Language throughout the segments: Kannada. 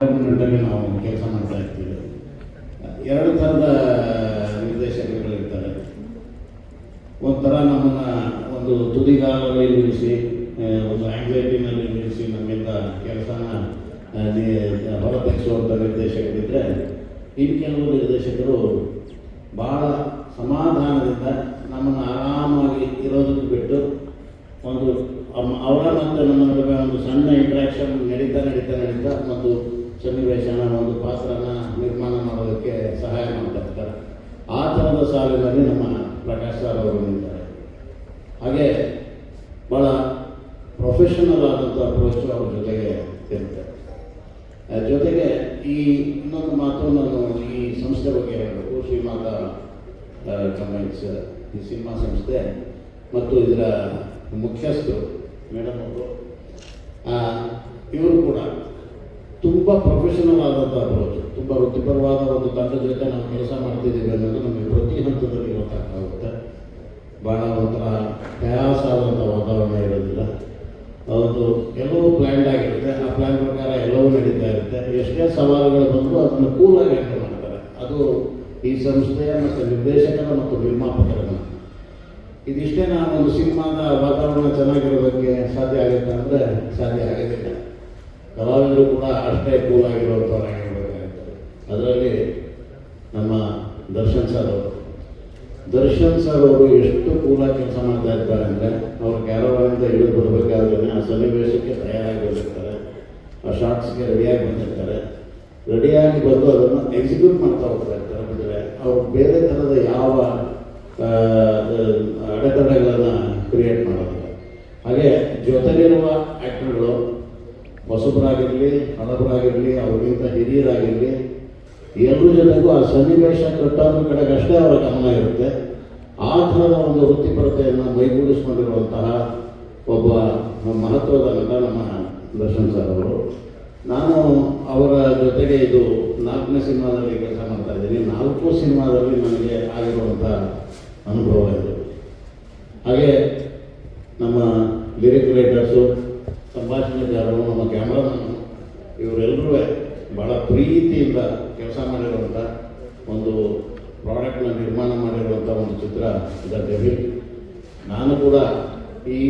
ನಾವು ಕೆಲಸ ಮಾಡ್ತಾ ಇರ್ತೀವಿ. ಎರಡು ಥರದ ನಿರ್ದೇಶಕರುಗಳಿರ್ತಾರೆ ಒಂಥರ ನಮ್ಮನ್ನು ಒಂದು ತುದಿಗಾಲಲ್ಲಿ ನಿಲ್ಲಿಸಿ ಒಂದು ಆಂಗ್ಸೈಟಿನಲ್ಲಿ ನಿಲ್ಲಿಸಿ ನಮ್ಮಿಂದ ಕೆಲಸನ ಹೊರತೆಗೆಸುವಂಥ ನಿರ್ದೇಶಕರಿದ್ದರೆ ಇನ್ನು ಕೆಲವು ನಿರ್ದೇಶಕರು ಭಾಳ ಸಮಾಧಾನದಿಂದ ನಮ್ಮನ್ನು ಆರಾಮಾಗಿ ಇರೋದಕ್ಕೆ ಬಿಟ್ಟು ಒಂದು ಅವರ ಮತ್ತು ನಮ್ಮ ನಡುವೆ ಒಂದು ಸಣ್ಣ ಇಂಟ್ರಾಕ್ಷನ್ ನಡೀತಾ ನಡೀತಾ ನಡೀತಾ ಒಂದು ಸನ್ನಿವೇಶನ ಒಂದು ಪಾತ್ರನ ನಿರ್ಮಾಣ ಮಾಡೋದಕ್ಕೆ ಸಹಾಯ ಮಾಡ್ತಾ ಇರ್ತಾರೆ. ಆ ಥರದ ಸಾಲಿನಲ್ಲಿ ನಮ್ಮ ಪ್ರಕಾಶ್ ಸರ್ ಅವರು ನಿಂತಾರೆ ಹಾಗೆ ಭಾಳ ಪ್ರೊಫೆಷನಲ್ ಆದಂಥ ಅಪ್ರೋಚ್ ಅವ್ರ ಜೊತೆಗೆ ಇರುತ್ತೆ. ಜೊತೆಗೆ ಈ ಇನ್ನೊಂದು ಮಾತು ನಾನು ಈ ಸಂಸ್ಥೆ ಬಗ್ಗೆ ಹೇಳಬೇಕು. ಶ್ರೀಮಾತ ಕಮೈನ್ಸ್ ಈ ಸಿನಿಮಾ ಸಂಸ್ಥೆ ಮತ್ತು ಇದರ ಮುಖ್ಯಸ್ಥರು, ಮೇಡಮ್ ಅವರು. ಇವರು ಕೂಡ ತುಂಬ ಪ್ರೊಫೆಷನಲ್ ಆದಂಥ ಅಪ್ರೋಚ್, ತುಂಬ ವೃತ್ತಿಪರವಾದ ಒಂದು ತಂಡದ ಜೊತೆ ನಾವು ಕೆಲಸ ಮಾಡ್ತಿದ್ದೀವಿ ಅನ್ನೋದು ನಮಗೆ ಪ್ರತಿ ಹಂತದಲ್ಲಿ ಗೊತ್ತಾಗುತ್ತೆ ಭಾಳ ಒಂಥರ ಪ್ರಯಾಸ ಆದಂಥ ವಾತಾವರಣ ಇರೋದಿಲ್ಲ. ಅದು ಎಲ್ಲವೂ ಪ್ಲ್ಯಾನ್ಡ್ ಆಗಿರುತ್ತೆ. ಆ ಪ್ಲ್ಯಾನ್ ಪ್ರಕಾರ ಎಲ್ಲವೂ ನಡೀತಾ ಇರುತ್ತೆ. ಎಷ್ಟೇ ಸವಾಲುಗಳು ಬಂದರೂ ಅದನ್ನು ಕೂಲಾಗಿ ಹ್ಯಾಂಡಲ್ ಮಾಡ್ತಾರೆ. ಅದು ಈ ಸಂಸ್ಥೆಯ ಮತ್ತು ನಿರ್ದೇಶಕರ ಮತ್ತು ನಿರ್ಮಾಪಕರ. ಇದಿಷ್ಟೇ ನಾನು ಒಂದು ಸಿನಿಮಾದ ವಾತಾವರಣ ಚೆನ್ನಾಗಿರೋದಕ್ಕೆ ಸಾಧ್ಯ ಆಗುತ್ತೆ ಅಂದರೆ ಸಾಧ್ಯ ಆಗೋದಿಲ್ಲ. ಕಲಾವಿದರು ಕೂಡ ಅಷ್ಟೇ ಕೂಲಾಗಿರುವಂಥವ್ರಾಗಿರ್ಬೇಕಾಗುತ್ತೆ ಅದರಲ್ಲಿ ನಮ್ಮ ದರ್ಶನ್ ಸರ್ ಅವರು. ದರ್ಶನ್ ಸರ್ ಅವರು ಎಷ್ಟು ಕೂಲಾಗಿ ಕೆಲಸ ಮಾಡ್ತಾ ಇರ್ತಾರೆ ಅಂದರೆ, ಅವರು ಕ್ಯಾರವಾನಿಂದ ಇಳಿದು ಬರಬೇಕಾದ್ರೆ ಆ ಸನ್ನಿವೇಶಕ್ಕೆ ತಯಾರಾಗಿ ಬಂದಿರ್ತಾರೆ ಆ ಶಾರ್ಟ್ಸ್ಗೆ ರೆಡಿಯಾಗಿ ಬಂದಿರ್ತಾರೆ. ರೆಡಿಯಾಗಿ ಬಂದು ಅದನ್ನು ಎಕ್ಸಿಕ್ಯೂಟ್ ಮಾಡ್ತಾ ಹೋಗ್ತಾ ಇರ್ತಾರೆ. ಅಂದರೆ ಅವ್ರು ಬೇರೆ ಥರದ ಯಾವ ಅಡೆತಡೆಗಳನ್ನು ಕ್ರಿಯೇಟ್ ಮಾಡೋದಿಲ್ಲ. ಹಾಗೆ ಜೊತೆಗಿರುವ ಆ್ಯಕ್ಟರ್ಗಳು ಹೊಸಬರಾಗಿರಲಿ ಹಣಬರಾಗಿರಲಿ ಅವರಿಗಿಂತ ಹಿರಿಯರಾಗಿರಲಿ ಎರಡು ಜನಕ್ಕೂ ಆ ಸನ್ನಿವೇಶ ಕಟ್ಟೋದ್ರ ಕಡೆಗೆ ಅಷ್ಟೇ ಅವರ ಗಮನ ಇರುತ್ತೆ. ಆ ಥರದ ಒಂದು ವೃತ್ತಿಪರತೆಯನ್ನು ಮೈಗೂಡಿಸ್ಕೊಂಡಿರುವಂತಹ ಒಬ್ಬ ಮಹತ್ವದ ನಟ ನಮ್ಮ ದರ್ಶನ್ ಸರ್ ಅವರು. ನಾನು ಅವರ ಜೊತೆಗೆ ಇದು ನಾಲ್ಕನೇ ಸಿನಿಮಾದಲ್ಲಿ ಕೆಲಸ ಮಾಡ್ತಾ ಇದ್ದೀನಿ. ನಾಲ್ಕು ಸಿನಿಮಾದಲ್ಲಿ ನನಗೆ ಆಗಿರುವಂಥ ಅನುಭವ ಇದು. ಹಾಗೆ ನಮ್ಮ ಲಿರಿಕ್ ಸಂಭಾಷಣೆಗಾರರು ನಮ್ಮ ಕ್ಯಾಮ್ರಾಮನ್ ಇವರೆಲ್ಲರೂ ಭಾಳ ಪ್ರೀತಿಯಿಂದ ಕೆಲಸ ಮಾಡಿರುವಂಥ ಒಂದು ಪ್ರಾಡಕ್ಟ್ನ ನಿರ್ಮಾಣ ಮಾಡಿರುವಂಥ ಒಂದು ಚಿತ್ರ ದ ಡೆವಿಲ್ ನಾನು ಕೂಡ ಈ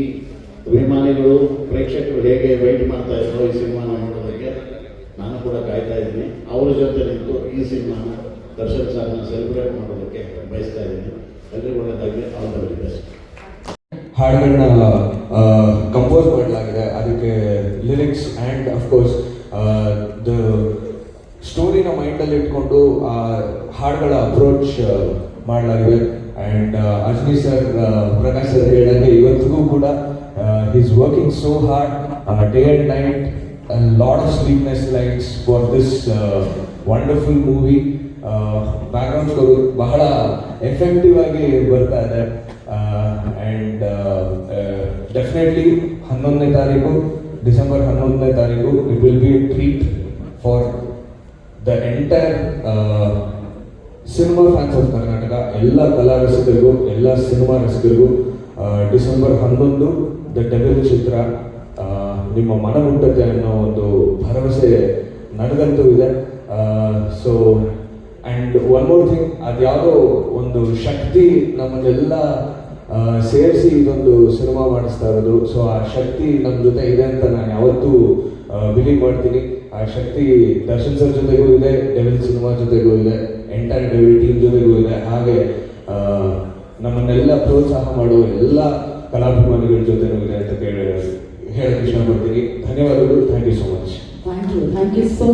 ಅಭಿಮಾನಿಗಳು, ಪ್ರೇಕ್ಷಕರು ಹೇಗೆ ವೆಯ್ಟ್ ಮಾಡ್ತಾ ಇದ್ರು ಈ ಸಿನಿಮಾನ ನೋಡೋದಕ್ಕೆ ನಾನು ಕೂಡ ಕಾಯ್ತಾ ಇದ್ದೀನಿ. ಅವ್ರ ಜೊತೆ ನಿಂತು ಈ ಸಿನಿಮಾನ ದರ್ಶನ್ ಸರ್ನ ಸೆಲೆಬ್ರೇಟ್ ಮಾಡೋದಕ್ಕೆ ಬಯಸ್ತಾ ಇದ್ದೀನಿ. ಎಲ್ಲರಿಗೂ ಒಳ್ಳೆಯದಾಗಿ ಆಲ್ ದ ವೆರಿ ಬೆಸ್ಟ್ ಹಾಡುಗಳನ್ನ ಆ್ಯಂಡ್ ಅಫ್ಕೋರ್ಸ್ ದ ಸ್ಟೋರಿನ ಮೈಂಡಲ್ಲಿ ಇಟ್ಕೊಂಡು, ಆ ಹಾಡುಗಳ ಅಪ್ರೋಚ್ ಮಾಡಲಾಗಿದೆ. ಆ್ಯಂಡ್ ಅಜ್ನಿ ಸರ್ ಪ್ರಕಾಶ್ ಸರ್ ಹೇಳಂಗೆ ಇವತ್ತಿಗೂ ಕೂಡ is working so hard day and night lot of sleepless lights for this wonderful movie background score ಬಹಳ ಎಫೆಕ್ಟಿವ್ ಆಗಿ ಬರ್ತಾ ಇದೆ. ಆ್ಯಂಡ್ ಡೆಫಿನೆಟ್ಲಿ ಹನ್ನೊಂದನೇ ತಾರೀಕು ಡಿಸೆಂಬರ್ ಹನ್ನೊಂದನೇ ತಾರೀಕು it will be treat for the entire cinema fans of Karnataka ಎಲ್ಲ ಕಲಾ ರಸಿಕರಿಗೂ ಎಲ್ಲ ಸಿನಿಮಾ ರಸಿಕರಿಗೂ ಡಿಸೆಂಬರ್ ಹನ್ನೊಂದು ದ ಡೆವಿಲ್ ಚಿತ್ರ ನಿಮ್ಮ ಮನ ಅನ್ನೋ ಒಂದು ಭರವಸೆ ನನಗಂತೂ ಇದೆ. So and one more thing ಅದ್ಯಾವುದೋ ಒಂದು ಶಕ್ತಿ ನಮ್ಮನ್ನೆಲ್ಲ ಸೇರಿಸಿ ಇದೊಂದು ಸಿನಿಮಾ ಮಾಡಿಸ್ತಾ ಇರೋದು. ಸೊ ಆ ಶಕ್ತಿ ನಮ್ಮ ಜೊತೆ ಇದೆ ಅಂತ ನಾನು ಯಾವತ್ತೂ ಬಿಲೀವ್ ಮಾಡ್ತೀನಿ. ಆ ಶಕ್ತಿ ದರ್ಶನ್ ಸರ್ ಜೊತೆಗೂ ಇದೆ, ಡೆವಿಲ್ ಸಿನಿಮಾ ಜೊತೆಗೂ ಇದೆ ಎಂಟೈರ್ ಡೆವಿಲ್ ಟೀಮ್ ಜೊತೆಗೂ ಇದೆ. ಹಾಗೆ ನಮ್ಮನ್ನೆಲ್ಲ ಪ್ರೋತ್ಸಾಹ ಮಾಡುವ ಎಲ್ಲ ಕಲಾಭಿಮಾನಿಗಳ ಜೊತೆ ಇದೆ ಅಂತ ಕೇಳಿ ಹೇಳಕ್ಕೆ ಇಷ್ಟಪಡ್ತೀನಿ ಧನ್ಯವಾದಗಳು. Thank you so much thank you thank you so